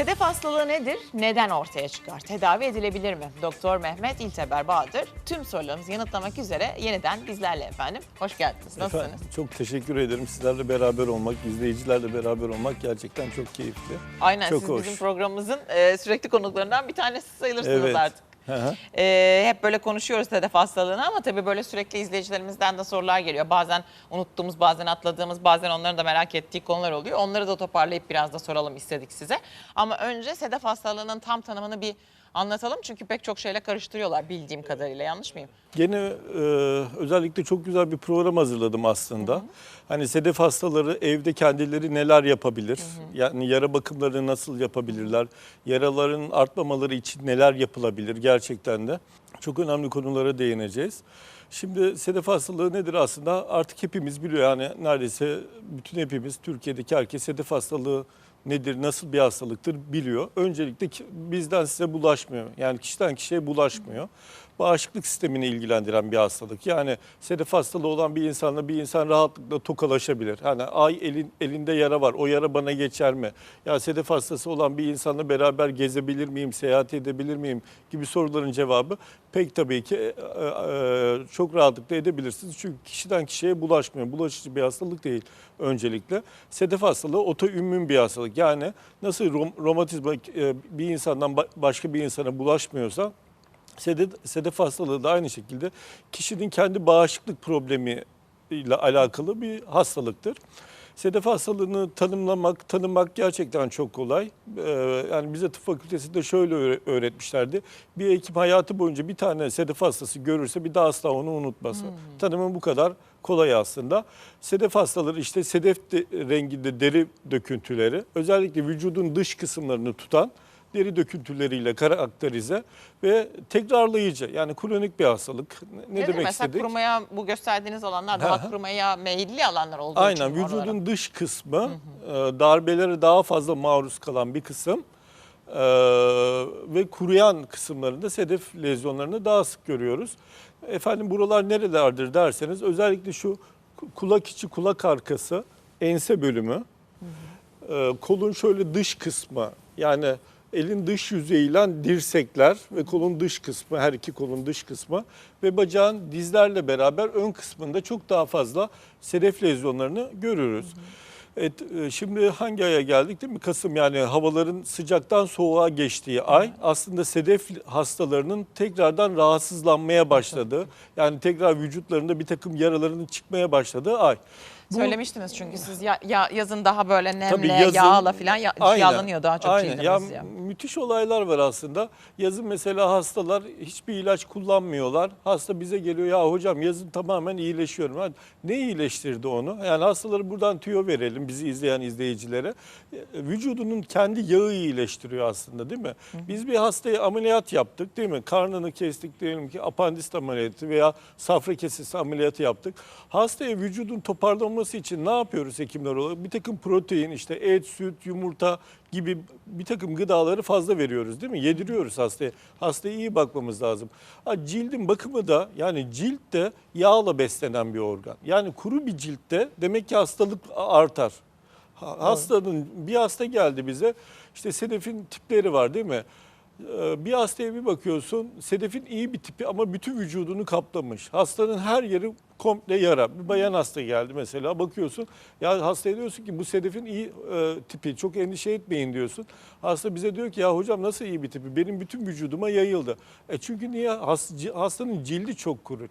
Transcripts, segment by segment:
Sedef hastalığı nedir? Neden ortaya çıkar? Tedavi edilebilir mi? Doktor Mehmet İlteber Bahadır tüm sorularımızı yanıtlamak üzere yeniden bizlerle efendim. Hoş geldiniz. Nasılsınız? Efendim, çok teşekkür ederim. Sizlerle beraber olmak, izleyicilerle beraber olmak gerçekten çok keyifli. Aynen çok siz hoş. bizim programımızın e, sürekli konuklarından bir tanesi sayılırsınız Evet. artık. E, hep böyle konuşuyoruz sedef hastalığını ama tabii böyle sürekli izleyicilerimizden de sorular geliyor. Bazen unuttuğumuz, bazen atladığımız, bazen onların da merak ettiği konular oluyor. Onları da toparlayıp biraz da soralım istedik size. Ama önce sedef hastalığının tam tanımını bir anlatalım. Çünkü pek çok şeyle karıştırıyorlar bildiğim kadarıyla. Yanlış mıyım? Gene e, özellikle çok güzel bir program hazırladım aslında. Hani sedef hastaları evde kendileri neler yapabilir? Yani yara bakımlarını nasıl yapabilirler? Yaraların artmamaları için neler yapılabilir gerçekten de? Çok önemli konulara değineceğiz. Şimdi sedef hastalığı nedir aslında? Artık hepimiz biliyor yani neredeyse bütün hepimiz Türkiye'deki herkes sedef hastalığı nedir, nasıl bir hastalıktır biliyor. Öncelikle bizden size bulaşmıyor. Yani kişiden kişiye bulaşmıyor. Bağışıklık sistemini ilgilendiren bir hastalık. Yani sedef hastalığı olan bir insanla bir insan rahatlıkla tokalaşabilir. Hani ay elin, elinde yara var, o yara bana geçer mi? Ya sedef hastası olan bir insanla beraber gezebilir miyim, seyahat edebilir miyim gibi soruların cevabı pek tabii ki e, e, çok rahatlıkla edebilirsiniz. Çünkü kişiden kişiye bulaşmıyor. Bulaşıcı bir hastalık değil öncelikle. Sedef hastalığı otoimmün bir hastalık. Yani nasıl rom- romatizma e, bir insandan ba- başka bir insana bulaşmıyorsa sedef, sedef hastalığı da aynı şekilde kişinin kendi bağışıklık problemi ile alakalı bir hastalıktır. Sedef hastalığını tanımlamak, tanımak gerçekten çok kolay. Ee, yani bize tıp fakültesinde şöyle öğre- öğretmişlerdi. Bir hekim hayatı boyunca bir tane sedef hastası görürse bir daha asla onu unutmaz. Tanımı bu kadar kolay aslında. Sedef hastaları işte sedef de- renginde deri döküntüleri, özellikle vücudun dış kısımlarını tutan deri döküntüleriyle karakterize ve tekrarlayıcı yani kronik bir hastalık. Ne, ne demek mesela istedik? kurumaya bu gösterdiğiniz alanlar Hı daha hı. kurumaya meyilli alanlar olduğu Aynen için oralara? vücudun dış kısmı e, darbelere daha fazla maruz kalan bir kısım e, ve kuruyan kısımlarında sedef lezyonlarını daha sık görüyoruz. Efendim buralar nerelerdir derseniz özellikle şu ku- kulak içi kulak arkası ense bölümü e, kolun şöyle dış kısmı yani elin dış yüzeyiyle dirsekler ve kolun dış kısmı her iki kolun dış kısmı ve bacağın dizlerle beraber ön kısmında çok daha fazla sedef lezyonlarını görürüz. Evet, e, şimdi hangi aya geldik değil mi? Kasım yani havaların sıcaktan soğuğa geçtiği ay aslında sedef hastalarının tekrardan rahatsızlanmaya başladığı yani tekrar vücutlarında bir takım yaraların çıkmaya başladığı ay. Bu- Söylemiştiniz çünkü siz ya, ya- yazın daha böyle nemle, Tabii yazın- yağla falan ya, Aynen, yağlanıyor daha çok aynen. ya, ya. Müthiş olaylar var aslında. Yazın mesela hastalar hiçbir ilaç kullanmıyorlar. Hasta bize geliyor ya hocam yazın tamamen iyileşiyorum. Ha, Ne iyileştirdi onu? Yani hastaları buradan tüyo verelim bizi izleyen izleyicilere. E, Vücudunun kendi yağı iyileştiriyor aslında değil mi? Biz bir hastaya ameliyat yaptık değil mi? Karnını kestik diyelim ki apandist ameliyatı veya safra kesesi ameliyatı yaptık. Hastaya vücudun toparlanması için ne yapıyoruz hekimler olarak? Bir takım protein işte et, süt, yumurta gibi bir takım gıdaları fazla veriyoruz değil mi? Yediriyoruz hastaya. Hastaya iyi bakmamız lazım. Ha, cildin bakımı da yani cilt de yağla beslenen bir organ. Yani kuru bir ciltte demek ki hastalık artar. Ha- Hastanın bir hasta geldi bize işte sedefin tipleri var değil mi? Ee, Bir hastaya bir bakıyorsun sedefin iyi bir tipi ama bütün vücudunu kaplamış. Hastanın her yeri komple yara. Bir bayan hasta geldi mesela bakıyorsun ya hastaya diyorsun ki bu sedefin iyi e, tipi çok endişe etmeyin diyorsun. Hasta bize diyor ki ya hocam nasıl iyi bir tipi benim bütün vücuduma yayıldı. E çünkü niye hastanın cildi çok kuru.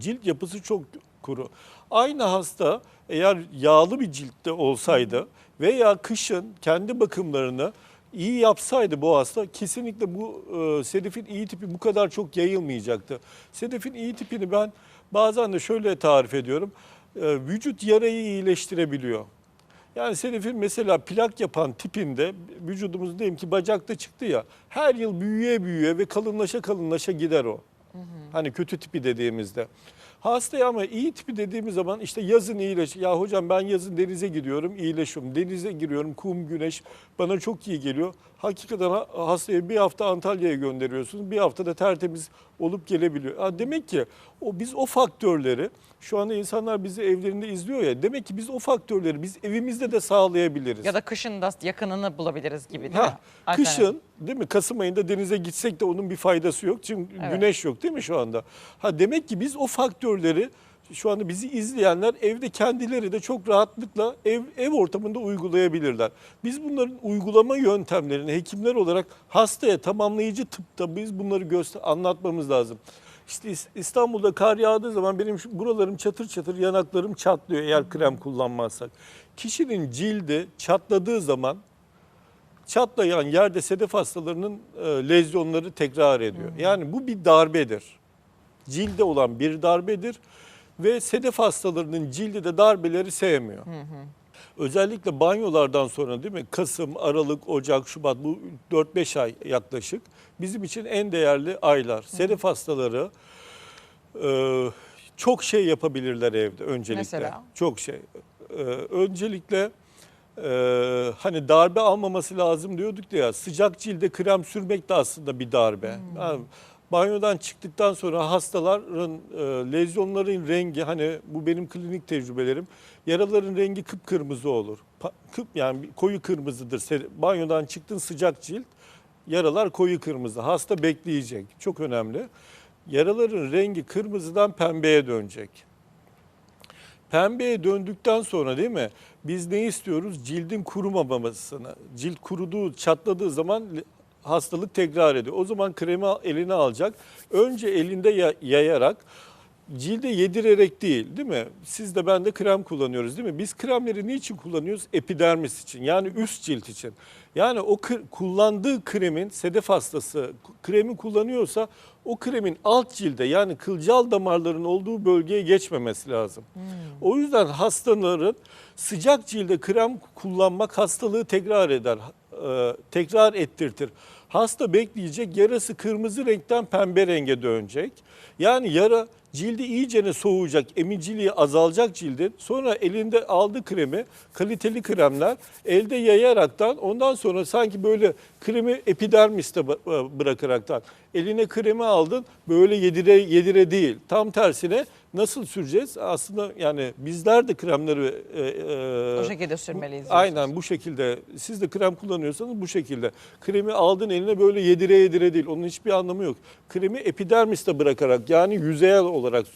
Cilt yapısı çok kuru. Aynı hasta eğer yağlı bir ciltte olsaydı veya kışın kendi bakımlarını iyi yapsaydı bu hasta kesinlikle bu e, sedefin iyi tipi bu kadar çok yayılmayacaktı. Sedefin iyi tipini ben bazen de şöyle tarif ediyorum. E, vücut yarayı iyileştirebiliyor. Yani sedefin mesela plak yapan tipinde vücudumuz diyelim ki bacakta çıktı ya her yıl büyüye büyüye ve kalınlaşa kalınlaşa gider o. Hani kötü tipi dediğimizde. Hastaya ama iyi tipi dediğimiz zaman işte yazın iyileş. Ya hocam ben yazın denize gidiyorum iyileşiyorum. Denize giriyorum kum güneş bana çok iyi geliyor. Hakikaten ha- hastaya bir hafta Antalya'ya gönderiyorsunuz. Bir hafta da tertemiz olup gelebiliyor. Ha, demek ki o biz o faktörleri şu anda insanlar bizi evlerinde izliyor ya. Demek ki biz o faktörleri biz evimizde de sağlayabiliriz. Ya da kışın da yakınını bulabiliriz gibi değil mi? Ha, Alternatif. kışın değil mi? Kasım ayında denize gitsek de onun bir faydası yok. Çünkü Evet. güneş yok değil mi şu anda? Ha demek ki biz o faktörleri şu anda bizi izleyenler evde kendileri de çok rahatlıkla ev ev ortamında uygulayabilirler. Biz bunların uygulama yöntemlerini hekimler olarak hastaya tamamlayıcı tıpta biz bunları göster anlatmamız lazım. İşte İs- İstanbul'da kar yağdığı zaman benim şu buralarım çatır çatır yanaklarım çatlıyor eğer krem kullanmazsak. Kişinin cildi çatladığı zaman çatlayan yerde sedef hastalarının e, lezyonları tekrar ediyor. Yani bu bir darbedir. Cilde olan bir darbedir ve sedef hastalarının cildi de darbeleri sevmiyor. Özellikle banyolardan sonra değil mi? Kasım, Aralık, Ocak, Şubat bu 4-5 ay yaklaşık bizim için en değerli aylar. Sedef hastaları e, çok şey yapabilirler evde öncelikle. Mesela? Çok şey. E, öncelikle e, hani darbe almaması lazım diyorduk ya sıcak cilde krem sürmek de aslında bir darbe. Yani banyodan çıktıktan sonra hastaların e, lezyonların rengi hani bu benim klinik tecrübelerim yaraların rengi kıpkırmızı olur. Pa- kıp yani koyu kırmızıdır. Banyodan çıktın sıcak cilt yaralar koyu kırmızı. Hasta bekleyecek. Çok önemli. Yaraların rengi kırmızıdan pembeye dönecek. Pembeye döndükten sonra değil mi? Biz ne istiyoruz? Cildin kurumamasını. Cilt kuruduğu, çatladığı zaman hastalık tekrar ediyor. O zaman kremi eline alacak. Önce elinde ya- yayarak cilde yedirerek değil değil mi? Siz de ben de krem kullanıyoruz değil mi? Biz kremleri niçin kullanıyoruz? Epidermis için yani üst cilt için. Yani o kullandığı kremin sedef hastası kremi kullanıyorsa o kremin alt cilde yani kılcal damarların olduğu bölgeye geçmemesi lazım. O yüzden hastaların sıcak cilde krem kullanmak hastalığı tekrar eder, e, tekrar ettirtir. Hasta bekleyecek, yarası kırmızı renkten pembe renge dönecek. Yani yara cildi iyicene soğuyacak, emiciliği azalacak cildin. Sonra elinde aldı kremi, kaliteli kremler elde yayaraktan ondan sonra sanki böyle kremi epidermiste bırakaraktan eline kremi aldın böyle yedire yedire değil. Tam tersine nasıl süreceğiz? Aslında yani bizler de kremleri e, e, O şekilde sürmeliyiz. diyorsunuz. Aynen bu şekilde. Siz de krem kullanıyorsanız bu şekilde. Kremi aldın eline böyle yedire yedire değil. Onun hiçbir anlamı yok. Kremi epidermiste bırakarak yani yüzeyel olarak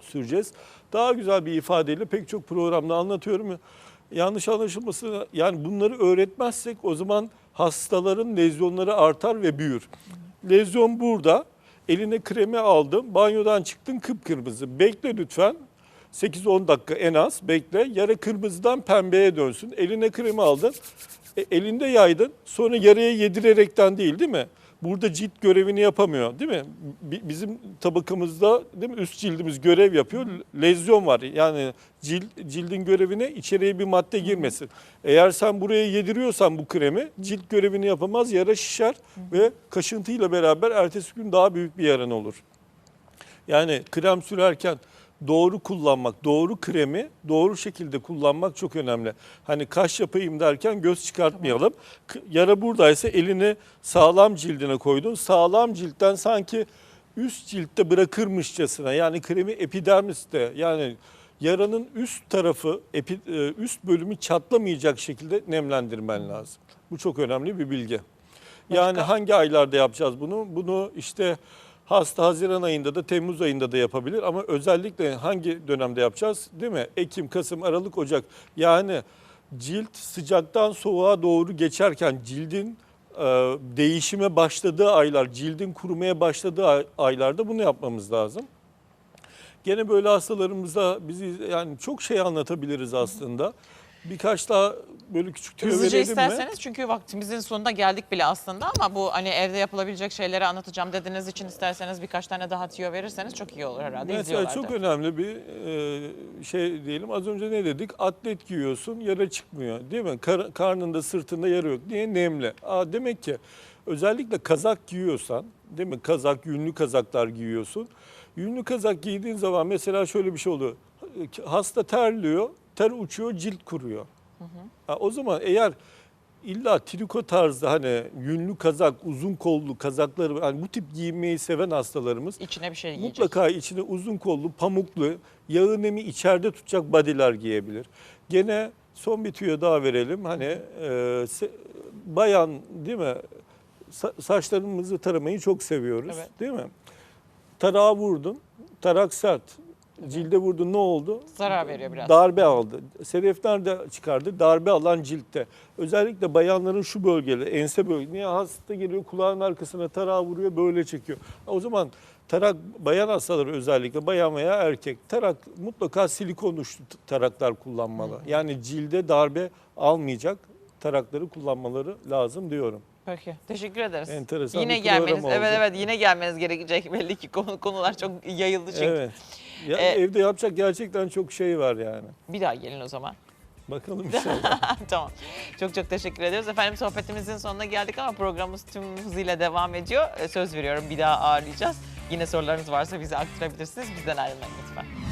süreceğiz. Daha güzel bir ifadeyle pek çok programda anlatıyorum. Yanlış anlaşılması yani bunları öğretmezsek o zaman hastaların lezyonları artar ve büyür. Lezyon burada. Eline kremi aldın, banyodan çıktın kıpkırmızı. Bekle lütfen. 8-10 dakika en az bekle. Yara kırmızıdan pembeye dönsün. Eline kremi aldın. e, elinde yaydın. Sonra yaraya yedirerekten değil değil mi? Burada cilt görevini yapamıyor değil mi? Bi- Bizim tabakamızda değil mi üst cildimiz görev yapıyor. Lezyon var. Yani cilt, cildin görevine içeriye bir madde girmesin. Eğer sen buraya yediriyorsan bu kremi cilt görevini yapamaz. Yara şişer ve kaşıntıyla beraber ertesi gün daha büyük bir yaran olur. Yani krem sürerken doğru kullanmak, doğru kremi doğru şekilde kullanmak çok önemli. Hani kaş yapayım derken göz çıkartmayalım. K- Yara buradaysa elini sağlam cildine koydun. Sağlam ciltten sanki üst ciltte bırakırmışçasına yani kremi epidermiste yani yaranın üst tarafı epi- e, üst bölümü çatlamayacak şekilde nemlendirmen lazım. Bu çok önemli bir bilgi. Yani hangi aylarda yapacağız bunu? Bunu işte hasta Haziran ayında da Temmuz ayında da yapabilir ama özellikle hangi dönemde yapacağız? Değil mi? Ekim, Kasım, Aralık, Ocak. Yani cilt sıcaktan soğuğa doğru geçerken cildin e, değişime başladığı aylar, cildin kurumaya başladığı ay- aylarda bunu yapmamız lazım. Gene böyle hastalarımıza bizi yani çok şey anlatabiliriz aslında. Birkaç daha böyle küçük tüyo Hızlıca verelim mi? isterseniz çünkü vaktimizin sonuna geldik bile aslında ama bu hani evde yapılabilecek şeyleri anlatacağım dediğiniz için isterseniz birkaç tane daha tüyo verirseniz çok iyi olur herhalde. Mesela çok önemli bir e, şey diyelim. Az önce ne dedik? Atlet giyiyorsun, yara çıkmıyor. Değil mi? Kar- karnında, sırtında yara yok. Niye? Nemli. Aa, demek ki özellikle kazak giyiyorsan, değil mi? Kazak, yünlü kazaklar giyiyorsun. Yünlü kazak giydiğin zaman mesela şöyle bir şey oluyor. Hasta terliyor, ter uçuyor, cilt kuruyor. Ha, o zaman eğer illa triko tarzda hani yünlü kazak, uzun kollu kazakları hani bu tip giymeyi seven hastalarımız İçine bir şey giyecek. mutlaka içine uzun kollu, pamuklu, yağı nemi içeride tutacak bodyler giyebilir. Gene son bir tüyo daha verelim. Hani e, se- bayan değil mi? Sa- saçlarımızı taramayı çok seviyoruz Evet. değil mi? Tarağa vurdun, tarak sert. Cilde vurdun ne oldu? Zarar veriyor biraz. Darbe aldı. Sedefler de çıkardı. Darbe alan ciltte. Özellikle bayanların şu bölgeleri, ense bölge. Niye hasta geliyor kulağın arkasına tarağı vuruyor böyle çekiyor. O zaman tarak bayan hastaları özellikle bayan veya erkek tarak mutlaka silikon uçlu taraklar kullanmalı. Yani cilde darbe almayacak tarakları kullanmaları lazım diyorum. Peki. Teşekkür ederiz. Enteresan yine bir program gelmeniz. Evet evet yine gelmeniz gerekecek belli ki konu, konular çok yayıldı çünkü. Evet. Ya Ee, evde yapacak gerçekten çok şey var yani. Bir daha gelin o zaman. Bakalım inşallah. tamam. Çok çok teşekkür ediyoruz. Efendim sohbetimizin sonuna geldik ama programımız tüm hızıyla devam ediyor. Ee, Söz veriyorum bir daha ağırlayacağız. Yine sorularınız varsa bize aktarabilirsiniz. Bizden ayrılmayın lütfen.